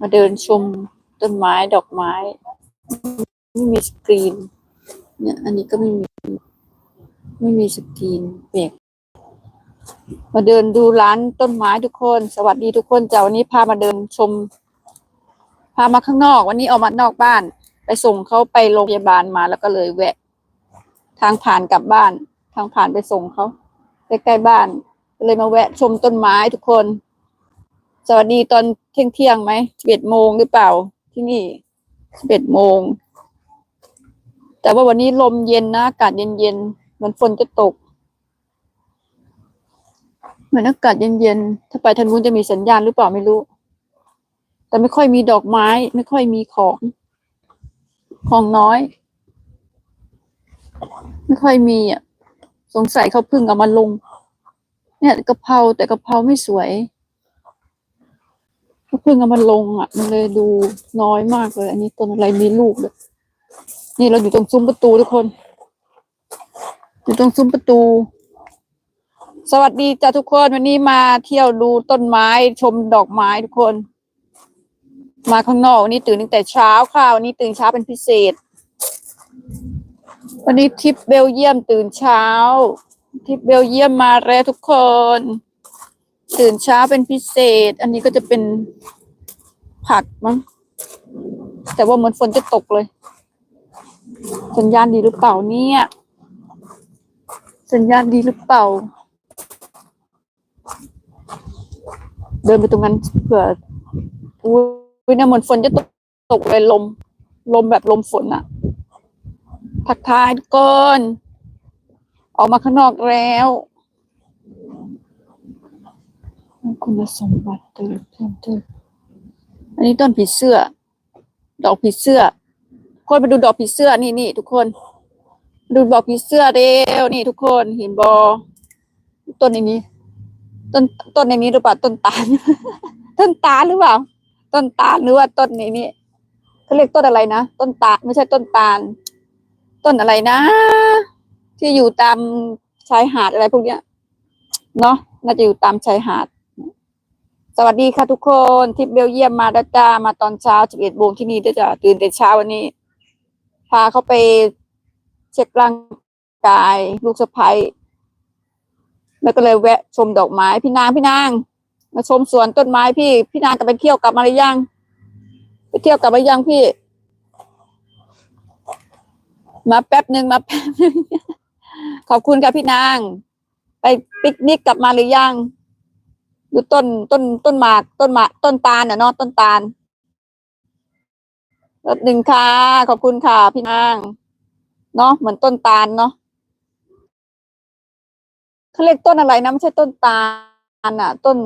มาเดินชมต้นไม้ดอกไม้ ไม่มีสกรีน เนี่ย อันนี้ก็ไม่มี ไม่มีสกรีนเบรกมาเดินดูร้านต้นไม้ทุกคน สวัสดีทุกคนจ้าวันนี้พามาเดินชม พามาข้างนอก วันนี้ออกมานอกบ้าน ไปส่งเขาไปโรงพยาบาลมาแล้วก็เลยแวะ ทางผ่านกลับบ้าน ทางผ่านไปส่งเขาใกล้ๆบ้านเลยมาแวะชมต้นไม้ทุกคน สวัสดีตอนเที่ยงเที่ยงไหมสิบเอ็ดโมงหรือเปล่า ที่นี่สิบเอ็ดโมง แต่ว่าวันนี้ลมเย็นนะอากาศเย็นๆเหมือนฝนจะตก เหมือนอากาศเย็นๆถ้าไปทางนู้นจะมีสัญญาณหรือเปล่าไม่รู้ แต่ไม่ค่อยมีดอกไม้ ไม่ค่อยมีของ ของน้อย ไม่ค่อยมีอะสงสัยเขาเพึ่งเอามาลง เนี่ยกะเพราแต่กะเพราไม่สวย เขาเพึ่งเอามาลงอะ มันเลยดูน้อยมากเลย อันนี้ต้นอะไรมีลูกเลยนี่เราอยู่ตรงซุ้มประตูทุกคน อยู่ตรงซุ้มประตู สวัสดีจ้าทุกคนวันนี้มาเที่ยวดูต้นไม้ชมดอกไม้ทุกคน มาข้างนอกวันนี้ตื่นตั้งแต่เช้าค่ะวันนี้ตื่นเช้าเป็นพิเศษ วันนี้ทริปเบลเยียมตื่นเช้าทริปเบลเยียมมาแล้วทุกคน ตื่นเช้าเป็นพิเศษ อันนี้ก็จะเป็นผักมั้งแต่ว่าเหมือนฝนจะตกเลย สัญญาณดีหรือเปล่าเนี่ย สัญญาณดีหรือเปล่า เดินไปตรงนั้นเผื่ออุ้ยเนี่ยเหมือนฝนจะตกตกเลยลม ลมแบบลมฝนอะทักทายทุกคนออกมาข้างนอกแล้ว คุณสมบัติเติมเพิ่มเติมอันนี้ต้นผีเสื้อ ดอกผีเสื้อ คนมาดูดอกผีเสื้อนี่นี่ทุกคน ดูดอกผีเสื้อเร็วนี่ทุกคนเห็นบอต้นในนี้ ต้นต้นในนี้หรือเปล่าต้นตาล ต้นตาลหรือเปล่า ต้นตาลหรือว่าต้นนี้นี่เขาเรียกต้นอะไรนะต้นตาลไม่ใช่ต้นตาล ต้นอะไรนะ ที่อยู่ตามชายหาดอะไรพวกเนี้ยเนาะน่าจะอยู่ตามชายหาด วัสดีค่ะทุกคนทริปเบลเยียมมาดัจ้ามาตอนเช้าสิบเอ็ดโมงที่นี่ด้วยจ้ะตื่นแต่เช้าวันนี้ พาเขาไปเช็คร่างกาย ลูกสะพ้ยแล้วก็เลยแวะชมดอกไม้พี่นางพี่นาง มาชมสวนต้นไม้พี่ พี่นางกลับไปเที่ยวกลับมาหรือยัง ไปเที่ยวกลับมายังพี่ มาแป๊บหนึ่งมาแป๊บหนึ่งขอบคุณค่ะพี่นาง ไปปิกนิกกลับมาหรือยัง ดูต้นต้นต้นหมากต้นหมากต้นตาลน่ะเนาะต้นตาลรถหนึ่งค่ะ ขอบคุณค่ะ พี่นางเนาะเหมือนต้นตาลเนาะเขาเรียกต้นอะไรนะไม่ใช่ต้นตาลอะ ต้น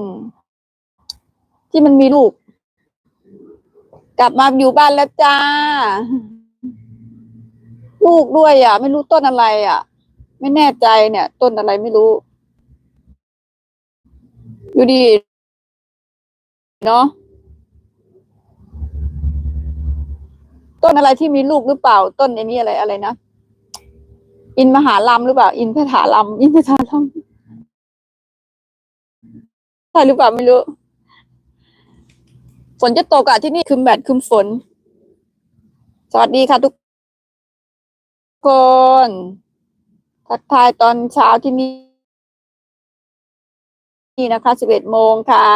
ที่มันมีลูก กลับมาอยู่บ้านแล้วจ้า ลูกด้วยอะ ไม่รู้ต้นอะไร อะ ไม่แน่ใจเนี่ย ต้นอะไรไม่รู้ อยู่ดี เนาะต้นอะไรที่มีลูกหรือเปล่า ต้นไอ้นี้อะไรอะไรนะอินมหาลัมหรือเปล่า อินพถาลัมอินพถาลัมใช่หรือเปล่าไม่รู้ ฝนจะตกอะที่นี่คืมแบดคืมฝน สวัสดีค่ะทุกคนทักทายตอนเช้าที่นี่ นี่นะคะสิบเอ็ดโมงค่ะ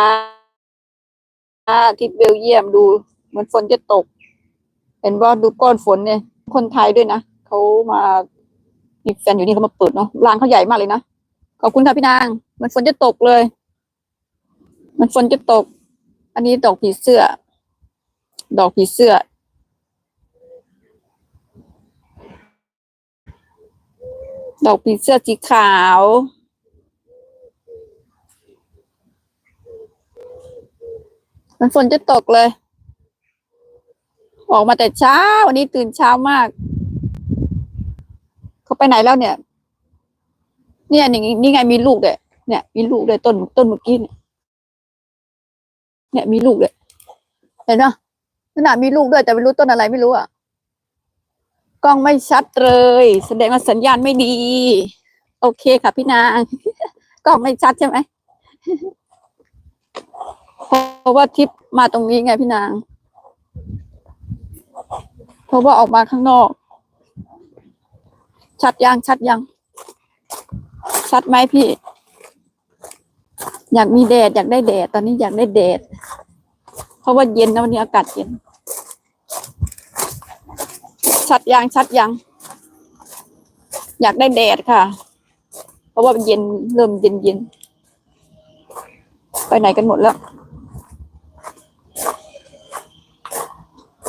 ที่เบลเยียมดูเหมือนฝนจะตก เห็นว่าดูก้อนฝนเนี่ย คนไทยด้วยนะเขามามีแฟนอยู่นี่เขามาเปิดเนาะร้านเขาใหญ่มากเลยนะขอบคุณค่ะพี่นางเหมันฝนจะตกเลยมันฝนจะตก อันนี้ดอกผีเสื้อ ดอกผีเสื้อดอกผีเสื้อสีขาว มันฝนจะตกเลย ออกมาแต่เช้า วันนี้ตื่นเช้ามาก เขาไปไหนแล้วเนี่ย เนี่ยนี่นี่ไงมีลูกเลยเนี่ย มีลูกเลยต้นต้นเมื่อกี้เนี่ยเนี่ยมีลูกเลยเห็นไหมขนาดมีลูกด้วยแต่ไม่รู้ต้นอะไรไม่รู้อะกล้องไม่ชัดเลย แสดงว่าสัญญาณไม่ดี โอเคค่ะพี่นาง กล้องไม่ชัดใช่ไหม ราะว่าทิปมาตรงนี้ไงพี่นาง เพราะว่าออกมาข้างนอก ชัดยังชัดยัง ชัดไหมพี่ อยากมีแดดอยากได้แดด ตอนนี้อยากได้แดด เพราะว่าเย็นนะวันนี้อากาศเย็น ชัดยังชัดยัง อยากได้แดดค่ะ เพราะว่าเย็นเริ่มเย็นเย็นไปไหนกันหมดแล้ว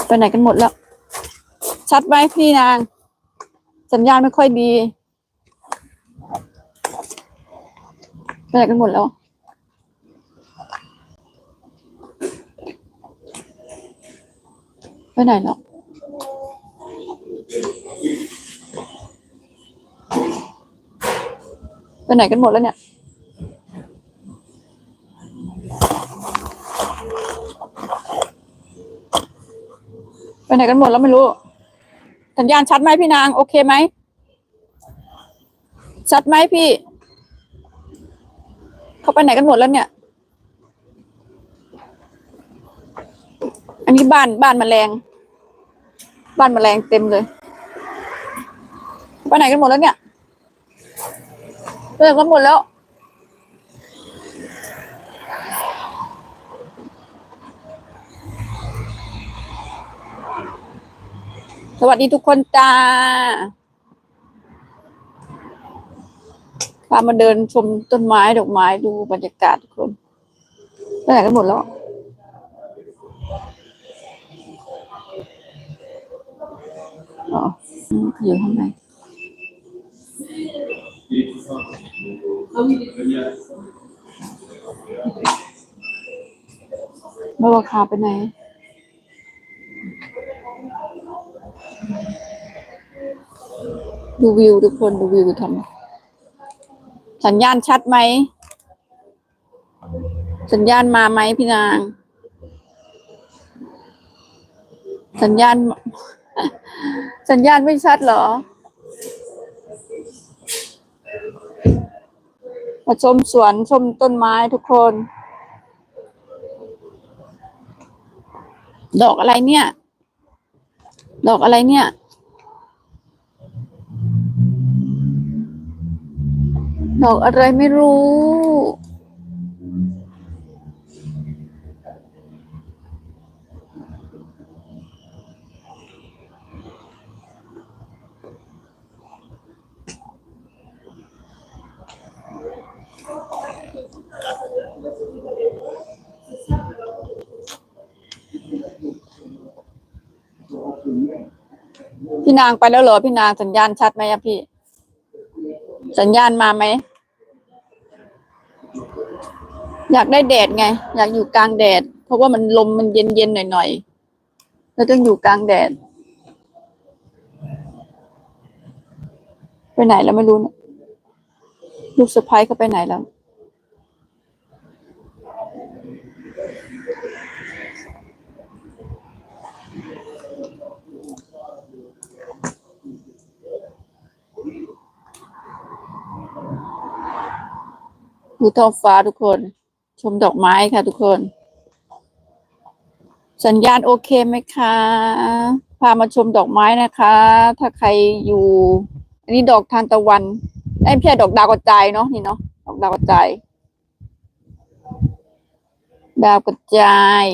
ไปไหนกันหมดแล้ว ชัดไหมพี่นาง สัญญาณไม่ค่อยดี ไปไหนกันหมดแล้ว ไปไหนแล้วไปไหนกันหมดแล้วเนี่ย ไปไหนกันหมดแล้วไม่รู้ สัญญาณชัดไหมพี่นาง โอเคไหม ชัดไหมพี่ เขาไปไหนกันหมดแล้วเนี่ย อันนี้บ้านบ้านแมลง บ้านแมลงเต็มเลย ไปไหนกันหมดแล้วเนี่ยไปไหนกันหมดแล้ว สวัสดีทุกคนจ้าพามาเดินชมต้นไม้ดอกไม้ดูบรรยากาศทุกคนไปไหนกันหมดแล้ว อ๋ออยู่ข้างในไม่ว่าคาไปไหน ดูวิวทุกคนดูวิวทำสัญญาณชัดไหม สัญญาณมาไหมพี่นาง สัญญาณ สัญญาณไม่ชัดเหรอมาชมสวนชมต้นไม้ทุกคน ดอกอะไรเนี่ย ดอกอะไรเนี่ย ดอกอะไรไม่รู้ พี่นางไปแล้วเหรอ พี่นางสัญญาณชัดไหมอะพี่ สัญญาณมาไหม อยากได้แดดไง อยากอยู่กลางแดด เพราะว่ามันลมมันเย็นเย็นๆหน่อยๆแล้วต้องอยู่กลางแดด ไปไหนแล้วไม่รู้นี่ยลูกสะพ้ายเขาไปไหนแล้ว ดูท้องฟ้าทุกคน ชมดอกไม้ค่ะทุกคน สัญญาณโอเคไหมคะ พามาชมดอกไม้นะคะ ถ้าใครอยู่ อันนี้ดอกทานตะวันไอ้ยไม่ใช่ดอกดาวกระจายเนาะนี่เนาะดอกดาวกระจาย ดาวกระจาย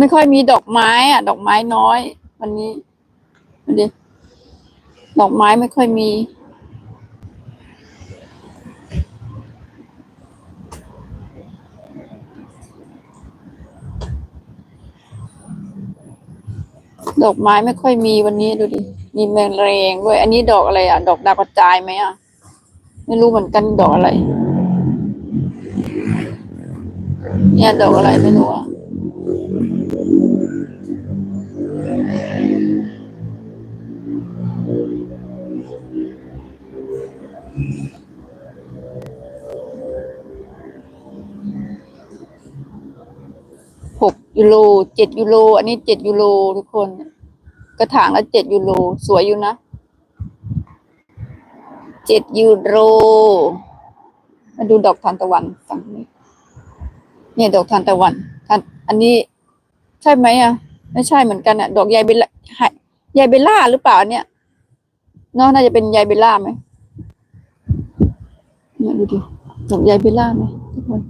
ไม่ค่อยมีดอกไม้อะดอกไม้น้อย วันนี้ดูดิดอกไม้ไม่ค่อยมี ดอกไม้ไม่ค่อยมีวันนี้ดูดิ มีแมลงด้วย อันนี้ดอกอะไรอะ ดอกดาวกระจายไหมอะ ไม่รู้เหมือนกันดอกอะไร เนี่ยดอกอะไรไม่รู้อะ หกยูโรเจ็ดยูโรอันนี้เจ็ดยูโรทุกคน กระถางละเจ็ดยูโรสวยอยู่นะเจ็ดยูโร มาดูดอกทานตะวันฝั่งนี้ เนี่ยดอกทานตะวันทานอันนี้ใช่ไหมอะ ไม่ใช่เหมือนกันอะ ดอกยายเบลล่ายายเบลล่าหรือเปล่าเนี่ยเนาะน่าจะเป็นยายเบลล่าไหมเนี่ยดูดิดอกยายเบลล่าไหมทุกคน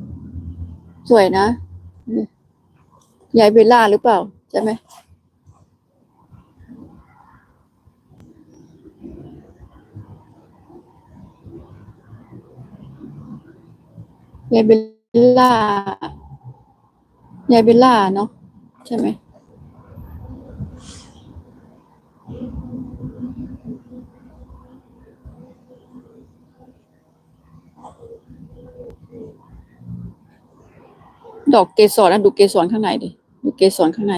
สวยนะ ยายเบลล่าหรือเปล่า ใช่ไหมยายเบลล่ายายเบลล่าเนาะใช่ไหมดอกเกสรนะดูเกสรข้างในดิ ดูเกสรข้างใน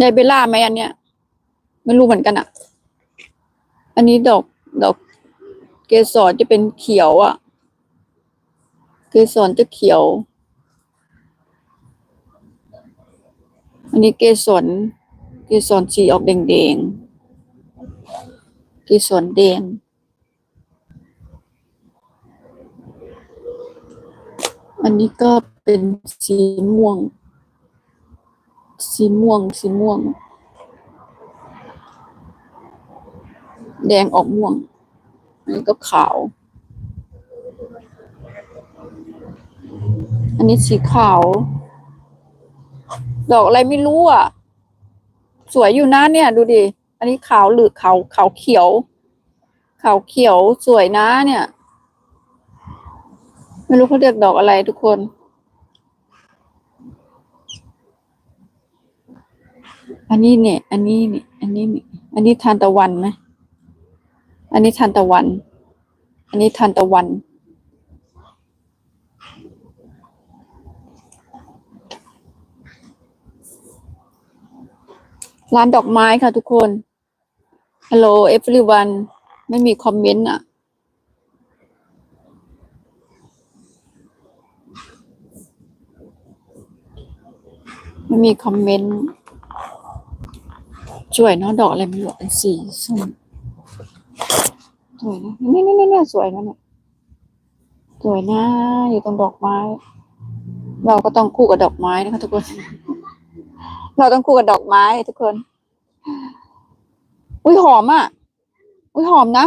ยายเบลล่าไหมอันเนี้ย ไม่รู้เหมือนกันอะ อันนี้ดอกดอกเกสรจะเป็นเขียวอะ เกสรจะเขียว อันนี้เกสรเกสรสีออกแดงๆเกสรแดงอันนี้ก็เป็นสีม่วง สีม่วง สีม่วง แดงออกม่วงอันนี้ก็ขาว อันนี้สีขาว ดอกอะไรไม่รู้อะ สวยอยู่นะเนี่ย ดูดิ อันนี้ขาวหรือขาวขาวเขียว ขาวเขียวสวยนะเนี่ย ไม่รู้เขาเรียกดอกอะไรทุกคน อันนี้เนี่ย อันนี้เนี่ย อันนี้เนี่ยอันนี้ทานตะวันไหมอันนี้ทานตะวัน อันนี้ทานตะวัน ร้านดอกไม้ค่ะทุกคน Hello everyone ไม่มีคอมเมนต์อะไม่มีคอมเมนต์ สวยเนาะดอกอะไรไม่รู้สีส้มสวยนะนี่นี่นี่นี่สวยนะเนี่ยสวยนะอยู่ตรงดอกไม้ เราก็ต้องคู่กับดอกไม้นะคะทุกคน เราต้องคู่กับดอกไม้ทุกคน อุ้ยหอมอะ อุ้ยหอมนะ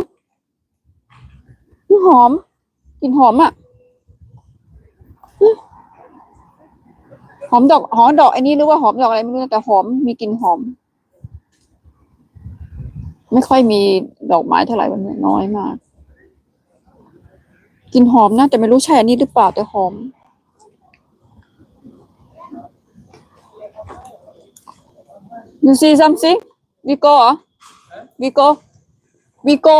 อุ้ยหอมกลิ่นหอมอะหอมดอกหอมดอกไอ้นี่หรือว่าหอมดอกอะไรไม่รู้แต่หอมมีกลิ่นหอม ไม่ค่อยมีดอกไม้เท่าไหร่มันน้อยมากกลิ่นหอมนะแต่ไม่รู้ใช่อันนี้หรือเปล่าแต่หอม You see something? We go เหรอ We go We go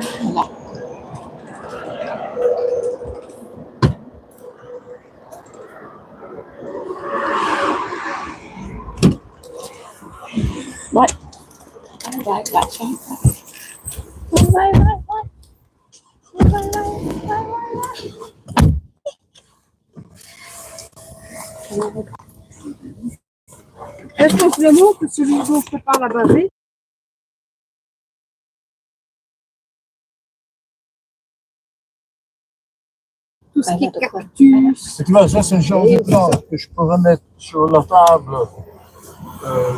Vamos lá. Vai. Vai, vai, vai. Vai, vai, vai. Vai, vai, vai, vai, vai. Eu estou fazendo um. Tout ce qui est cactus. Et tu vois, ça, c'est le genre de plante que je pourrais mettre sur la table. Euh,